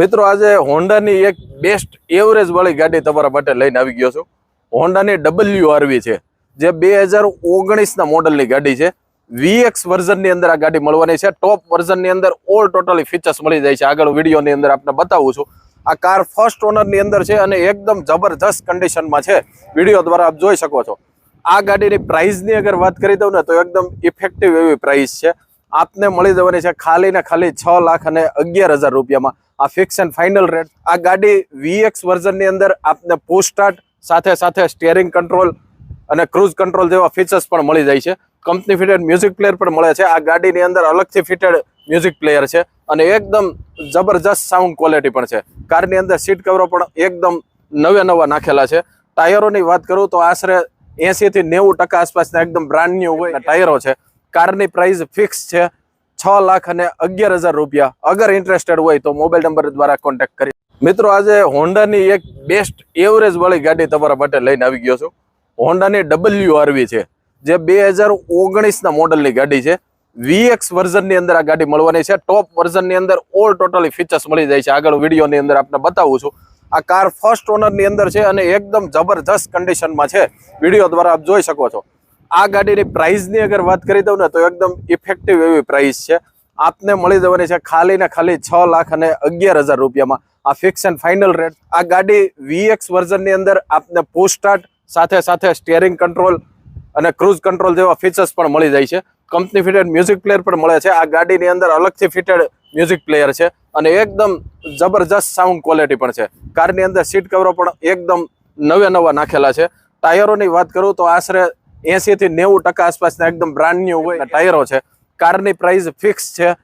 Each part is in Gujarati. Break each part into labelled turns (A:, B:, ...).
A: મિત્રો, આજે હોન્ડાની એક બેસ્ટ એવરેજ વાળી ગાડી તમારા માટે લઈને આવી ગયો છું. હોન્ડાની ડબલ્યુ આરવી છે, જે બે હજાર ઓગણીસના મોડલની ગાડી છે. વીએક્સ વર્ઝનની અંદર આ ગાડી મળવાની છે. ટોપ વર્ઝનની અંદર ઓલ ટોટલી ફીચર્સ મળી જાય છે. આગળ વિડીયોની અંદર આપને બતાવું છું. આ કાર ફર્સ્ટ ઓનરની અંદર છે અને એકદમ જબરજસ્ત કન્ડિશનમાં છે. વીડિયો દ્વારા આપ જોઈ શકો છો. આ ગાડીની પ્રાઇસની અગર વાત કરી દઉં ને, તો એકદમ ઇફેક્ટિવ એવી પ્રાઇસ છે. આપને મળી જવાની છે ખાલી ને ખાલી છ લાખ અને અગિયાર હજાર રૂપિયામાં. આ ફિક્સ એન્ડ ફાઇનલ રેટ આ ગાડી વીએક્સ વર્ઝનની અંદર આપને પોસ્ટ સ્ટાર્ટ સાથે સાથે સ્ટિયરિંગ કંટ્રોલ અને ક્રૂઝ કંટ્રોલ જેવા ફીચર્સ પણ મળી જાય છે. કંપની ફિટેડ મ્યુઝિક પ્લેયર પણ મળે છે. આ ગાડીની અંદર અલગથી ફિટેડ મ્યુઝિક પ્લેયર છે અને એકદમ જબરજસ્ત સાઉન્ડ ક્વોલિટી પણ છે. કારની અંદર સીટ કવરો પણ એકદમ નવે નવા નાખેલા છે. ટાયરોની વાત કરું તો આશરે એસી થી નેવું ટકા આસપાસના એકદમ બ્રાન્ડ ન્યુ હોય ટાયરો છે. કારની પ્રાઇસ ફિક્સ છે. છ લાખ અને અગિયાર હજાર રૂપિયા. અગર ઇન્ટરેસ્ટેડ હોય તો મોબાઈલ નંબર દ્વારા કોન્ટેક્ટ કરી. મિત્રો, આજે હોન્ડાની એક બેસ્ટ એવરેજ વાળી ગાડી તમારા માટે લઈને આવી ગયો છું. હોન્ડાની ડબલ્યુ આરવી છે, જે બે હજાર ઓગણીસના મોડલની ગાડી છે. વીએક્સ વર્ઝનની અંદર આ ગાડી મળવાની છે. ટોપ વર્ઝનની અંદર ઓલ ટોટલી ફીચર્સ મળી જાય છે. આગળ વિડીયોની અંદર આપને બતાવું છું. આ કાર ફર્સ્ટ ઓનરની અંદર છે અને એકદમ જબરજસ્ત કન્ડિશનમાં છે. વીડિયો દ્વારા આપ જોઈ શકો છો. આ ગાડીની પ્રાઇસની અગર વાત કરી દઉં ને, તો એકદમ ઇફેક્ટિવ એવી પ્રાઇસ છે. આપને મળી જવાની છે ખાલી ને ખાલી છ લાખ અને અગિયાર હજાર રૂપિયામાં. આ ફિક્સ એન્ડ ફાઇનલ રેટ આ ગાડી વીએક્સ વર્ઝનની અંદર આપને પોસ્ટાર્ટ સ્ટાર્ટ સાથે સાથે સ્ટિયરિંગ કંટ્રોલ અને ક્રૂઝ કંટ્રોલ જેવા ફીચર્સ પણ મળી જાય છે. કંપની ફિટેડ મ્યુઝિક પ્લેયર પણ મળે છે. આ ગાડીની અંદર અલગથી ફિટેડ મ્યુઝિક પ્લેયર છે અને એકદમ જબરજસ્ત સાઉન્ડ ક્વોલિટી પણ છે. કારની અંદર સીટ કવરો પણ એકદમ નવે નવા નાખેલા છે. ટાયરોની વાત કરું તો આશરે એસી થી નેવું ટકા આસપાસના એકદમ બ્રાન્ડ ન્યુ હોય. ટાયરો છે. કારની પ્રાઇસ ફિક્સ છે.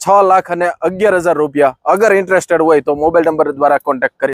A: છ લાખ અને અગિયાર હજાર રૂપિયા. અગર ઇન્ટરેસ્ટેડ હોય તો મોબાઈલ નંબર દ્વારા કોન્ટેક્ટ કરી